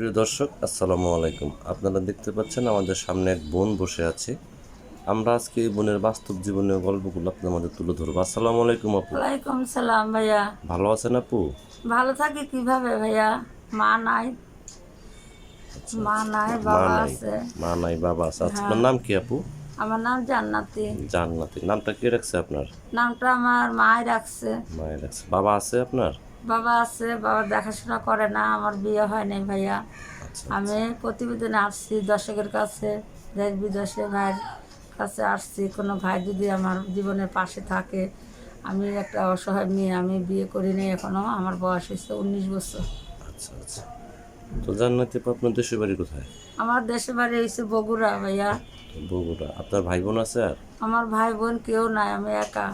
প্রিয় দর্শক আসসালামু আলাইকুম। আপনারা দেখতে পাচ্ছেন আমাদের সামনে এক বোন বসে আছে। আমরা আজকে এই বোনের বাস্তব জীবনের গল্পগুলো আপনাদের মধ্যে তুলে ধরবো। আসসালামু আলাইকুম আপু। ওয়ালাইকুম সালাম ভাইয়া। ভালো আছেন আপু? ভালো থাকি কীভাবে ভাইয়া? মা নাই। মা নাই মা বাবা আছে। মা নাই বাবা আছে। আচ্ছা, আপনার নাম কি আপু? আমার নাম জান্নাতি। জান্নাতি। নামটা কে রাখছে আপনার? নামটা আমার মাই রাখছে। মায়ের রাখছে। বাবা আছে আপনার? বাবা আছে বাবা দেখাশোনা করে না আমার বিয়ে হয় নাই ভাইয়া। আমি প্রতিবেদন আসছি দর্শকের কাছে দেশ বিদেশে ভাইয়ের কাছে আসছি। কোনো ভাই যদি আমার জীবনের পাশে থাকে আমি একটা অসহায় মেয়ে আমি বিয়ে করিনি এখনও আমার বয়স হয়েছে উনিশ বছর। আচ্ছা আচ্ছা। তো জান্নাতি আপনার দেশের বাড়ি কোথায়? আমার দেশে বাড়ি হয়েছে বগুড়া ভাইয়া। বগুড়া। আপনার ভাই বোন আছে আর? আমার ভাই বোন কেউ নাই আমি একা।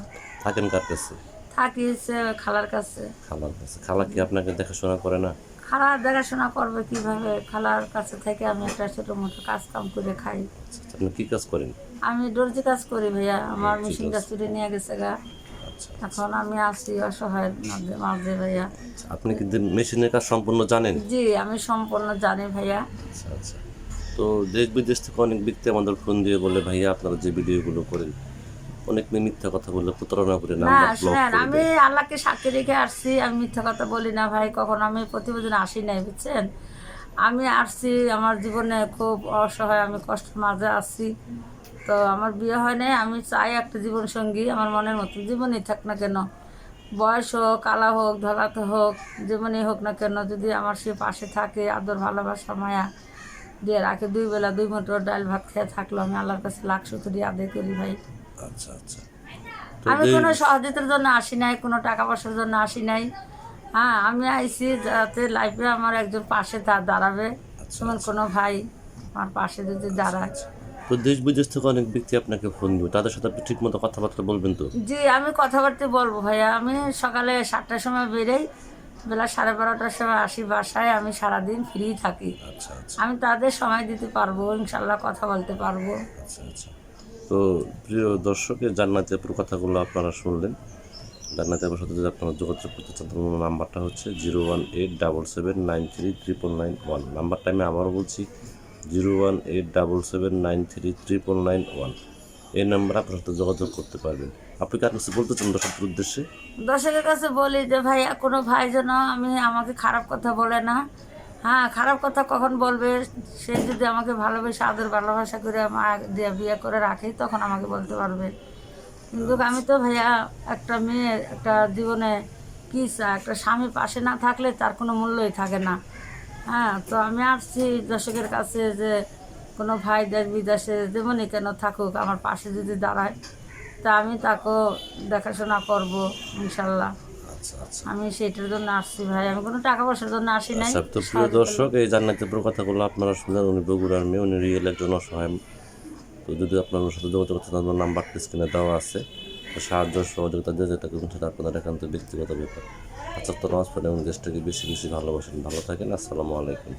থাকেন কার কাছে? থাকি হচ্ছে খালার কাছে। খালার কাছে। খালা কি আপনাকে দেখাশোনা করে না? খালা দেখাশোনা করবে কীভাবে? খালার কাছে থেকে আমি একটা ছোটো মোটো কাজ কাম করে খাই। আচ্ছা, আচ্ছা, আপনি কি কাজ করেন? আমি দর্জি কাজ করি ভাইয়া। আমার মেশিনটা চুরি নিয়ে গেছে গা। আচ্ছা এখন আমি আছি অসহায় মাঝে মাঝে ভাইয়া। আপনি কি দিন- মেশিনের কাজ সম্পূর্ণ জানেন? জি আমি সম্পূর্ণ জানি ভাইয়া। আচ্ছা আচ্ছা। তো দেশ বিদেশ থেকে অনেক ব্যক্তি আমাদের ফোন দিয়ে বলে ভাইয়া আপনারা যে ভিডিওগুলো করেন অনেক মেয়ে মিথ্যা কথা বলে প্রতারণা করে না শুনেন আমি আল্লাহকে সাক্ষী রেখে আসছি আমি মিথ্যা কথা বলি না ভাই কখন আমি প্রতিবেদন আসি নাই বুঝছেন? আমি আসছি আমার জীবনে খুব অসহায় আমি কষ্টের মাঝে আসছি তো আমার বিয়ে হয় নাই আমি চাই একটা জীবন সঙ্গী আমার মনের মতো জীবনই থাক না কেন। বয়স হোক কালা হোক ধলাতে হোক জীবনই হোক না কেন যদি আমার সে পাশে থাকে আদর ভালোবাসা মায়া দিয়ে রাখে দুই বেলা দুই মোটর ডাল ভাত খেয়ে থাকল আমি আল্লাহর কাছে লাখ শুক্রিয়া আদায় করি ভাই। আচ্ছা আচ্ছা। আমি কোনো সহযোগিতার জন্য আসি নাই কোনো টাকা পয়সার জন্য আসি নাই। হ্যাঁ আমি আইছি যাতে লাইফে আমার একজন পাশে দা- দাঁড়াবে। আচ্ছা, তোমার কোনো ভাই আমার পাশে যদি দাঁড়ায়। তো দেশ বিদেশ থেকে অনেক ব্যক্তি আপনাকে ফোন দিবে। তাদের সাথে আপনি ঠিক মতো কথাবার্তা বলবেন তো? জি আমি কথাবার্তা বলব ভাইয়া। আমি সকালে সাতটার সময় বেরোই বেলা সাড়ে বারোটার সময় আসি বাসায়। আমি সারাদিন ফ্রি থাকি। আচ্ছা আচ্ছা। আমি তাদের সময় দিতে পারব ইনশাল্লাহ কথা বলতে পারব। আচ্ছা আচ্ছা। তো প্রিয় দর্শকের জান্নাতি আপুর কথাগুলো আপনারা শুনলেন। জান্নাতি আপুর সাথে যদি আপনারা যোগাযোগ করতে চান, তাহলে নাম্বারটা হচ্ছে zero one eight double seven nine three triple nine one. নাম্বারটা আমি আবারও বলছি, zero one eight double seven nine three triple nine one. এই নাম্বারে আপনার সাথে যোগাযোগ করতে পারবেন। আপনি কার কাছে বলতে চান দর্শকের উদ্দেশ্যে? দর্শকের কাছে বলি যে, ভাইয়া, কোনো ভাই যেন আমি, আমাকে খারাপ কথা বলে না হ্যাঁ খারাপ কথা কখন বলবে? সে যদি আমাকে ভালোবেসে আদর ভালোবাসা করে আমার দিয়ে বিয়ে করে রাখে তখন আমাকে বলতে পারবে। কিন্তু আমি তো ভাইয়া একটা মেয়ে একটা জীবনে কী চা একটা স্বামী পাশে না থাকলে তার কোনো মূল্যই থাকে না। হ্যাঁ তো আমি আসছি দর্শকের কাছে যে কোনো ভাই দেশ বিদেশে যেমনই কেন থাকুক আমার পাশে যদি দাঁড়ায় তা আমি তাকেও দেখাশোনা করব ইনশাল্লাহ। আচ্ছা আচ্ছা আমি সেটার জন্য আসছি ভাই। আমি কোনো টাকা পয়সার জন্য আসি নাই। আচ্ছা তো প্রিয় দর্শক এই জান্নাতের পুরো কথাগুলো আপনারা শুনলেন উনি বগুড়ার মেয়ে উনি রিয়েল একজন অসহায়। তো যদি আপনার সাথে যোগাযোগ করতে চান আমার নাম্বারটা স্ক্রিনে দেওয়া আছে। সাহায্য সহযোগিতা দিয়ে যেটা করবেন সেটা আপনাদের একান্ত ব্যক্তিগত ব্যাপার। আচ্ছা তো নমস্কার এবং দেশটাকে বেশি বেশি ভালোবাসেন। ভালো থাকেন আসসালামু আলাইকুম।